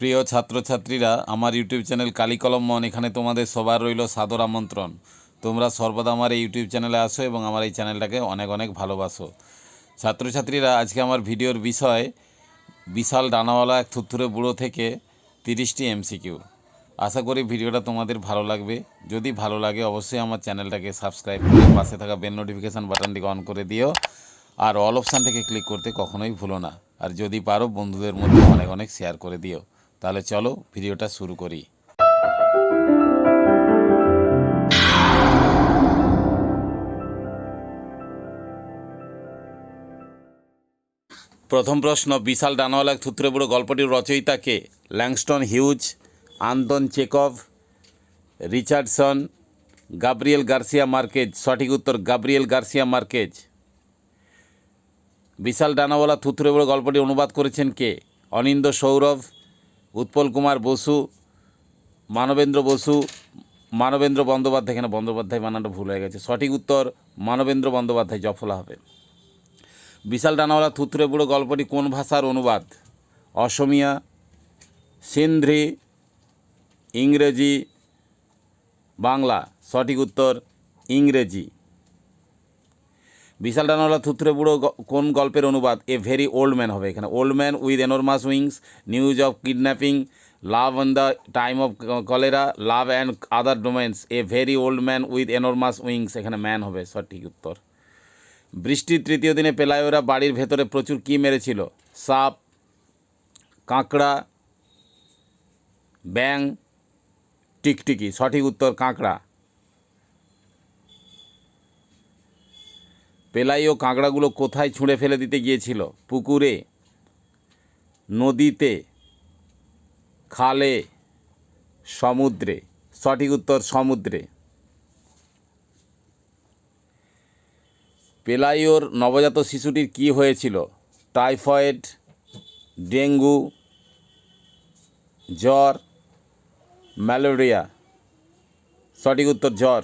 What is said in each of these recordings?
প্রিয় ছাত্রছাত্রীরা, আমার ইউটিউব চ্যানেল কালিকলম মন, এখানে তোমাদের সবার রইল সাদর আমন্ত্রণ। তোমরা সর্বদা আমার এই ইউটিউব চ্যানেলে আসো এবং আমার এই চ্যানেলটাকে অনেক অনেক ভালোবাসো। ছাত্রছাত্রীরা, আজকে আমার ভিডিওর বিষয়, বিশাল ডানাওয়ালা এক থুরথুরে বুড়ো থেকে তিরিশটি এমসিকিউ। আশা করি ভিডিওটা তোমাদের ভালো লাগবে। যদি ভালো লাগে, অবশ্যই আমার চ্যানেলটাকে সাবস্ক্রাইব করে পাশে থাকা বেল নোটিফিকেশান বাটনটিকে অন করে দিও। আর অল অপশান থেকে ক্লিক করতে কখনোই ভুলো না। আর যদি পারো, বন্ধুদের মধ্যে অনেক অনেক শেয়ার করে দিও। তাহলে চলো ভিডিওটা শুরু করি। প্রথম প্রশ্ন, বিশাল ডানাওয়ালা থুত্রে বুড়ো গল্পটির রচয়িতাকে Langston Hughes, Anton Chekhov, Richardson, Gabriel Garcia Marquez, সঠিক উত্তর গাব্রিয়েল গার্সিয়া মার্কেজ। বিশাল ডানাওয়ালা থুতরে বড় গল্পটি অনুবাদ করেছেন কে? অনিন্দ সৌরভ উৎপল কুমার বসু, মানবেন্দ্র বসু, মানবেন্দ্র বন্দ্যোপাধ্যায় এখানে বন্দ্যোপাধ্যায় বানানটা ভুল হয়ে গেছে? সঠিক উত্তর, মানবেন্দ্র বন্দ্যোপাধ্যায়, জফলা হবে। বিশাল ডানাওয়ালা থুতরে বুড়ো গল্পটি কোন ভাষার অনুবাদ? অসমিয়া, সিন্ধ্রি, ইংরেজি, বাংলা। সঠিক উত্তর, ইংরেজি। বিশাল ডানাওয়ালা থুতরে বুড়ো কোন গল্পের অনুবাদ? এ ভেরি ওল্ড ম্যান হবে এখানে। Old man with enormous wings news of kidnapping love on the time of cholera love and other demons a very old man with enormous wings এখানে ম্যান হবে, সঠিক উত্তর। বৃষ্টির তৃতীয় দিনে পেলায়োরা বাড়ির ভেতরে প্রচুর কী মেরেছিল? সাপ, কাঁকড়া ব্যাং টিকটিকি, সঠিক উত্তর, কাঁকড়া। পেলাই ও কাঁকড়াগুলো কোথায় ছুঁড়ে ফেলে দিতে গিয়েছিল? পুকুরে? নদীতে? খালে? সমুদ্রে? সঠিক উত্তর, সমুদ্রে। পেলাইওর নবজাত শিশুটির কী হয়েছিল? টাইফয়েড, ডেঙ্গু, জ্বর, ম্যালেরিয়া। সঠিক উত্তর, জ্বর।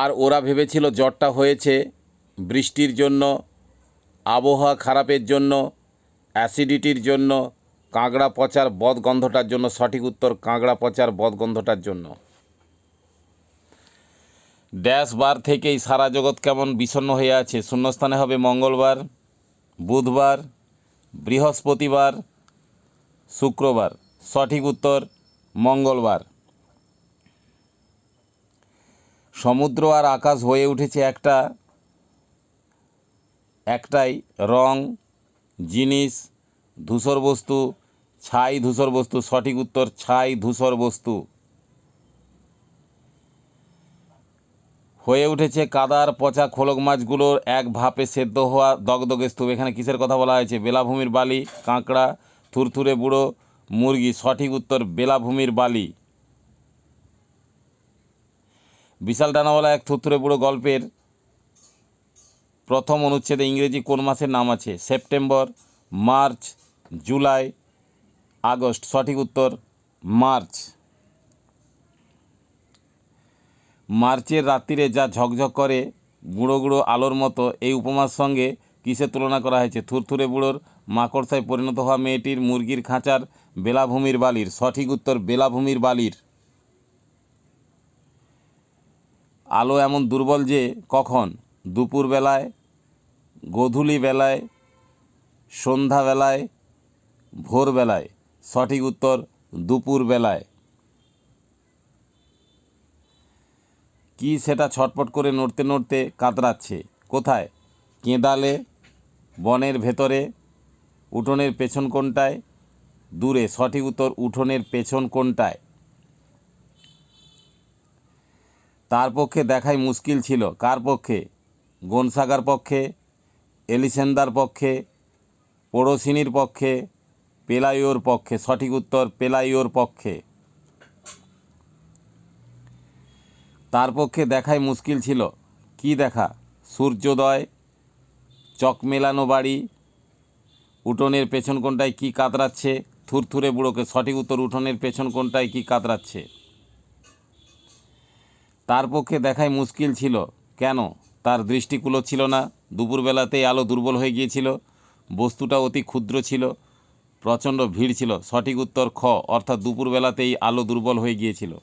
আর ওরা ভেবেছিল জ্বরটা হয়েছে বৃষ্টির জন্য, আবহাওয়া খারাপের জন্য, অ্যাসিডিটির জন্য, কাঁকড়া পচার বদগন্ধটার জন্য, সঠিক উত্তর কাঁকড়া পচার বদগন্ধটার জন্য। ড্যাশ বার থেকেই সারা জগৎ কেমন বিষণ্ণ হয়ে আছে। শূন্যস্থানে হবে মঙ্গলবার, বুধবার, বৃহস্পতিবার, শুক্রবার। সঠিক উত্তর মঙ্গলবার। সমুদ্র আর আকাশ হয়ে উঠেছে একটা, একটাই রং, জিনিস, ধূসর বস্তু, ছাই ধূসর বস্তু, সঠিক উত্তর ছাই ধূসর বস্তু। হয়ে উঠেছে কাদার পচা খোলক মাছগুলোর এক ভাপে সেদ্ধ হওয়া দগদগে স্তূপ। এখানে কিসের কথা বলা হয়েছে? বেলাভূমির বালি, কাঁকড়া, থুরথুরে বুড়ো, মুরগি, সঠিক উত্তর বেলাভূমির বালি। বিশাল ডানাওয়ালা এক থুরথুরে বুড়ো গল্পের প্রথম অনুচ্ছেদে ইংরেজি কোন মাসের নাম আছে? September, March, July, August. সঠিক উত্তর, মার্চ। মার্চের রাত্রিরে যা ঝকঝক করে গুঁড়ো গুঁড়ো আলোর মতো, এই উপমার সঙ্গে কিসের তুলনা করা হয়েছে? থুরথুরে বুড়োর মাকড়সায় পরিণত হওয়া মেয়েটির মুরগির খাঁচার বেলাভূমির বালির। সঠিক উত্তর, বেলাভূমির বালির। আলো এমন দুর্বল যে কখন? দুপুরবেলায় গোধূলি বেলায় সন্ধ্যাবেলায়, ভোরবেলায়। সঠিক উত্তর, দুপুরবেলায়। কি সেটা ছটপট করে নড়তে নড়তে কাতরাচ্ছে? কোথায়? কেঁদালে, বনের ভেতরে, উঠোনের পেছন কোনটায়? দূরে। সঠিক উত্তর, উঠোনের পেছন কোনটায়? পক্ষে দেখাই মুশকিল ছিল। কার পক্ষে? গনসাগার পক্ষে, এলিসেন্দার পক্ষে, পড়োশিনীর পক্ষে, পেলাইওর পক্ষে। সঠিক উত্তর, পেলাইওর পক্ষে। তার পক্ষে দেখাই মুশকিল ছিল। কি দেখা? সূর্যোদয়, চক মেলানো বাড়ি, উঠোনের পেছন কোনটায় কি কাতরাচ্ছে? থুরথুরে বুড়োকে সঠিক উত্তর, উঠোনের পেছন কোনটায় কি কাতরাচ্ছে? তার পক্ষে দেখাই মুশকিল ছিল। কেন? তার দৃষ্টিকুলো ছিল না। দুপুরবেলাতেই আলো দুর্বল হয়ে গিয়েছিল। বস্তুটা অতি ক্ষুদ্র ছিল। প্রচণ্ড ভিড় ছিল। সঠিক উত্তর খ, অর্থাৎ দুপুরবেলাতেই আলো দুর্বল হয়ে গিয়েছিল।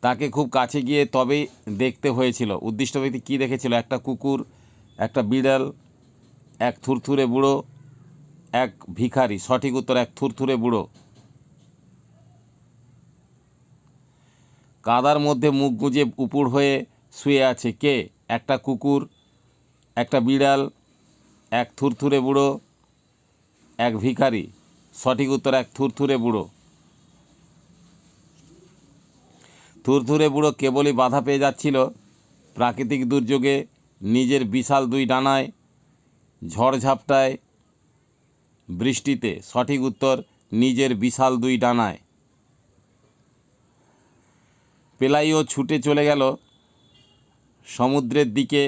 তাকে খুব কাছে গিয়ে তবেই দেখতে হয়েছিল। উদ্দিষ্ট ব্যক্তি কী দেখেছিল? একটা কুকুর, একটা বিড়াল, এক থুরথুরে বুড়ো, এক ভিখারি। সঠিক উত্তর, এক থুরথুরে বুড়ো। কাদার মধ্যে মুখ গুঁজে উপুড় হয়ে শুয়ে আছে কে? একটা কুকুর, একটা বিড়াল, এক থুরথুরে বুড়ো, এক ভিখারি। সঠিক উত্তর, এক থুরথুরে বুড়ো। থুরথুরে বুড়ো কেবলই বাধা পেয়ে যাচ্ছিল প্রাকৃতিক দুর্যোগে, নিজের বিশাল দুই ডানায় ঝড়ঝাপটায় বৃষ্টিতে। সঠিক উত্তর, নিজের বিশাল দুই ডানায়। পেলাইও ছুটে চলে গেল সমুদ্রের দিকে,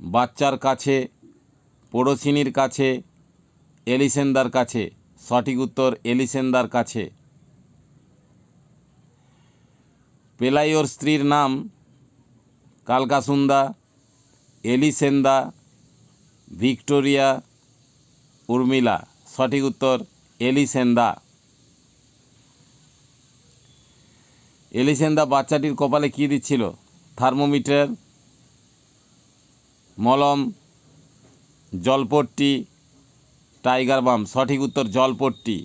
বাচ্চার কাছে, পড়োশিনীর কাছে, এলিসেন্দার কাছে, সঠিক উত্তর এলিসেন্দার কাছে। পেলাইওর স্ত্রীর নাম কালকাসুন্দা, এলিসেন্দা, ভিক্টোরিয়া উর্মিলা, সঠিক উত্তর এলিসেন্দা। এলিসেন্দা বাচ্চাটির কপালে কী দিচ্ছিল? থার্মোমিটার, মলম, জলপট্টি, টাইগার বাম, সঠিক উত্তর জলপট্টি।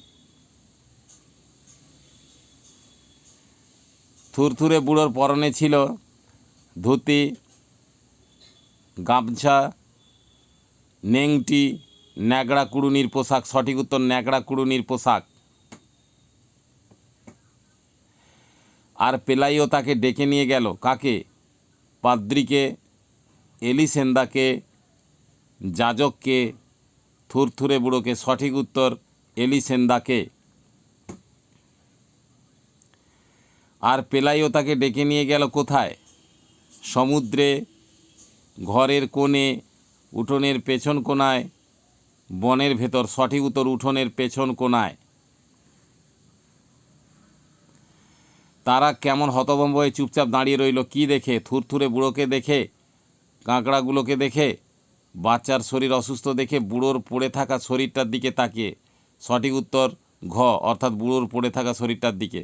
থুরথুরে বুড়োর পরনে ছিল ধুতি, গামছা, নেংটি, ন্যাকড়া কুড়ুনির পোশাক, সঠিক উত্তর ন্যাকড়া কুড়ুনির পোশাক। আর পেলাইও তাকে ডেকে নিয়ে গেল। কাকে? পাদ্রিকে, এলিসেন্দাকে, যাজককে, থুরথুরে বুড়োকে। সঠিক উত্তর, এলিসেন্দাকে। আর পেলাইও তাকে ডেকে নিয়ে গেল কোথায়? সমুদ্রে, ঘরের কোণে, উঠোনের পেছন কোণায়, বনের ভেতর। সঠিক উত্তর, উঠোনের পেছন কোণায়। তারা কেমন হতভম্ব হয়ে চুপচাপ দাঁড়িয়ে রইল, কি দেখে? থুরথুরে বুড়োকে দেখে, কাঁকড়াগুলোকে দেখে, বাচ্চার শরীর অসুস্থ দেখে বুড়োর পড়ে থাকা শরীরটার দিকে তাকিয়ে। সঠিক উত্তর, ঘ, অর্থাৎ বুড়োর পড়ে থাকা শরীরটার দিকে।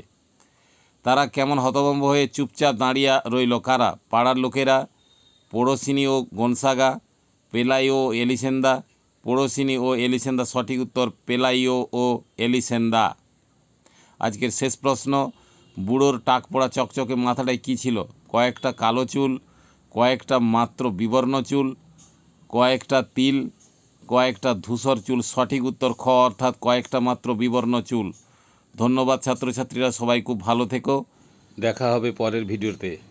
তারা কেমন হতভম্ব হয়ে চুপচাপ দাঁড়িয়ে রইল, কারা? পাড়ার লোকেরা, পড়োশিনী ও গনসাগা পেলাইও এলিসেন্দা, পড়োশিনী ও এলিসেন্দা, সঠিক উত্তর পেলাইও ও এলিসেন্দা। আজকের শেষ প্রশ্ন বুড়োর টাক পড়া চকচকে মাথাটায় কী ছিল? কয়েকটা কালো চুল, কয়েকটা মাত্র বিবর্ণ চুল, কয়েকটা তিল, কয়েকটা ধূসর চুল, সঠিক উত্তর খ অর্থাৎ কয়েকটা মাত্র বিবর্ণ চুল। ধন্যবাদ ছাত্রছাত্রীরা, সবাই খুব ভালো থেকো। দেখা হবে পরের ভিডিওতে।